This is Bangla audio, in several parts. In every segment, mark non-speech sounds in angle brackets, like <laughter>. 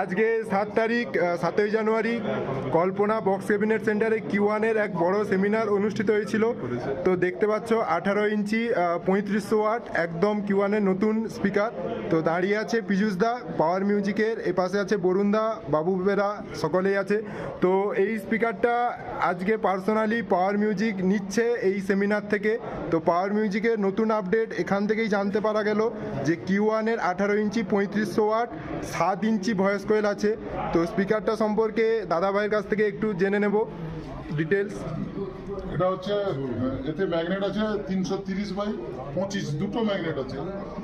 আজকে সাত তারিখ সাতই জানুয়ারি কল্পনা বক্স ক্যাবিনেট সেন্টারে কিউয়ানের এক বড় সেমিনার অনুষ্ঠিত হয়েছিল। তো দেখতে পাচ্ছ, আঠারো ইঞ্চি পঁয়ত্রিশশো ওয়াট, একদম কিউয়ানের নতুন স্পিকার। তো দাঁড়িয়ে আছে পীযুষ দা, পাওয়ার মিউজিকের, এ পাশে আছে বরুণ দা, বাবু বেরা, সকলেই আছে। তো এই স্পিকারটা আজকে পার্সোনালি পাওয়ার মিউজিক নিচ্ছে এই সেমিনার থেকে। তো পাওয়ার মিউজিকের নতুন আপডেট এখান থেকেই জানতে পারা গেল যে কিউ ওয়ানের আঠারো ইঞ্চি পঁয়ত্রিশশো ওয়াট, সাত ইঞ্চি ভয়েস কোয়েল আছে। তো স্পিকারটা সম্পর্কে দাদাভাইয়ের কাছ থেকে একটু জেনে নেব ডিটেলস এটা হচ্ছে এতে ম্যাগনেট আছে তিনশো তিরিশ বাই পঁচিশ দুটো ম্যাগনেট আছে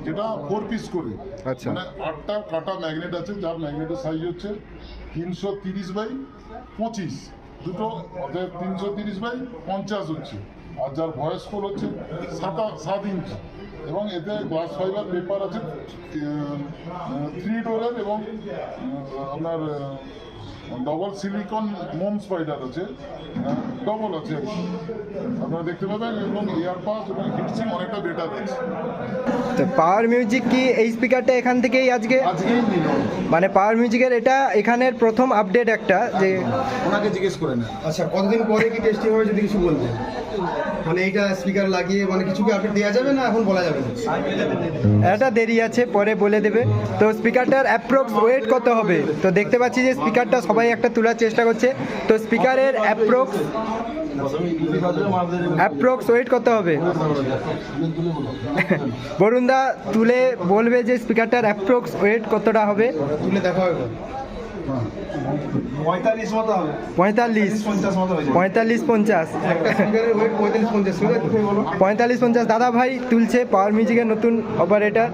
যেটা ফোর পিস করে। আচ্ছা। মানে আটটা কাটা ম্যাগনেট আছে যার ম্যাগনেটের সাইজ হচ্ছে তিনশো তিরিশ বাই পঁচিশ। দুটো তিনশো তিরিশ বাই পঞ্চাশ হচ্ছে। আর যার ভয়েস কোল হচ্ছে সাত সাত ইঞ্চি এবং এতে গ্লাস ফাইবার পেপার আছে থ্রি ডোরের এবং আপনার ডবল সিলিকন মোম স্পাইডার আছে। ডবল আছে। আপনারা দেখতে পাবেন এবং এয়ার পাস এবং হিটসিং অনেকটা বেটার আছে তো পাওয়ার মিউজিক কি এই স্পিকারটা এখান থেকেই আজকে? আজকেই নিল। মানে পাওয়ার মিউজিকের এটা এখানের প্রথম আপডেট একটা যে ওনাকে জিজ্ঞেস করে নেন। আচ্ছা কতদিন পরে কি টেস্টিং হবে যদি কিছু বলতেন? মানে এইটা স্পিকার লাগিয়ে মানে কিছু কি আপডেট দেওয়া যাবে না এখন বলা যাবে না? এটা দেরি আছে পরে বলে দেবে। তো স্পিকারটার অ্যাপ্রক্স ওয়েট কত হবে? তো দেখতে পাচ্ছি যে স্পিকারটা সবাই একটা তোলার চেষ্টা করছে। তো স্পিকারের অ্যাপ্রক্স অ্যাপ্রক্স ওয়েট করতে হবে? <laughs> বরুণদা তুলে বলবে যে স্পিকারটার অ্যাপ্রক্স ওয়েট কতটা হবে? তুলে দেখা হবে। পঁয়তাল্লিশ পঁয়তাল্লিশ। পঞ্চাশ। পঁয়তাল্লিশ পঞ্চাশ। দাদা ভাই তুলছে পাওয়ার মিউজিকের নতুন অপারেটর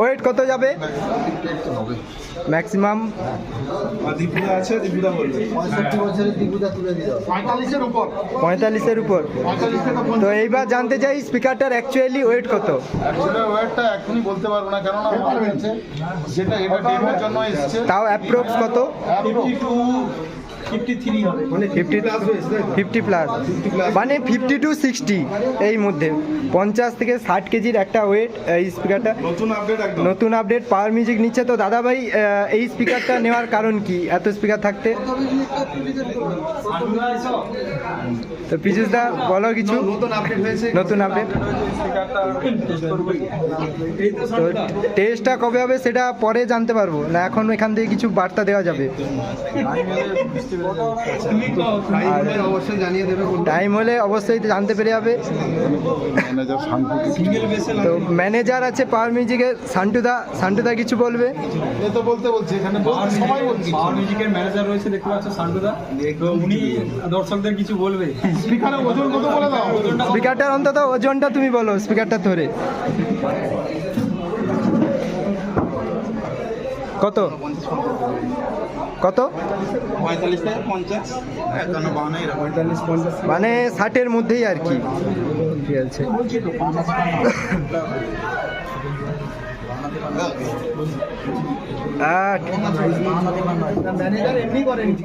ওয়েট কত যাবে? ম্যাক্সিমাম দীপুদা আছে দীপুদা বলবে। পঁয়তাল্লিশের উপর। পঁয়তাল্লিশের উপর। তো এইবার জানতে চাই স্পিকারটার অ্যাকচুয়ালি ওয়েট কত? ওয়েটটা এখনই বলতে পারব না কেননা যেটা এটা ডেমোর জন্য এসছে। তাও অ্যাপ্রক্স কত? ফিফটি টু ফিফটি থ্রি মানে ফিফটি প্লাস মানে ফিফটি টু সিক্সটি এই মধ্যে। পঞ্চাশ থেকে ষাট কেজির একটা ওয়েট এই স্পিকারটা নতুন আপডেট একদম। নতুন আপডেট পাওয়ার মিউজিক নিচ্ছে। তো দাদা ভাই এই স্পিকারটা নেওয়ার কারণ কি? এত স্পিকার থাকতে? তো পীযুষ দা বলো কিছু। নতুন আপডেট হয়েছে। নতুন আপডেট তো টেস্টটা কবে হবে সেটা পরে জানতে পারব। না এখন এখান থেকে কিছু বার্তা দেওয়া যাবে। টাইম হলে অবশ্যই জানতে পেরে যাবে। তো ম্যানেজার আছে পাওয়ার মিউজিকের সান্টুদা সান্টুদা কিছু বলবে? এ তো বলতে বলছি এখানে সবাই বলছি। পাওয়ার মিউজিকের ম্যানেজার রয়েছে দেখতে পাচ্ছ সান্টুদা। উনি দর্শকদের কিছু বলবে। স্পিকারের ওজন কত বলে দাও? স্পিকারটার অন্তত ওজনটা তুমি বলো স্পিকারটা ধরে। কত? কত? মানে ষাটের মধ্যেই আর কি। ঠিক আছে <laughs> আট।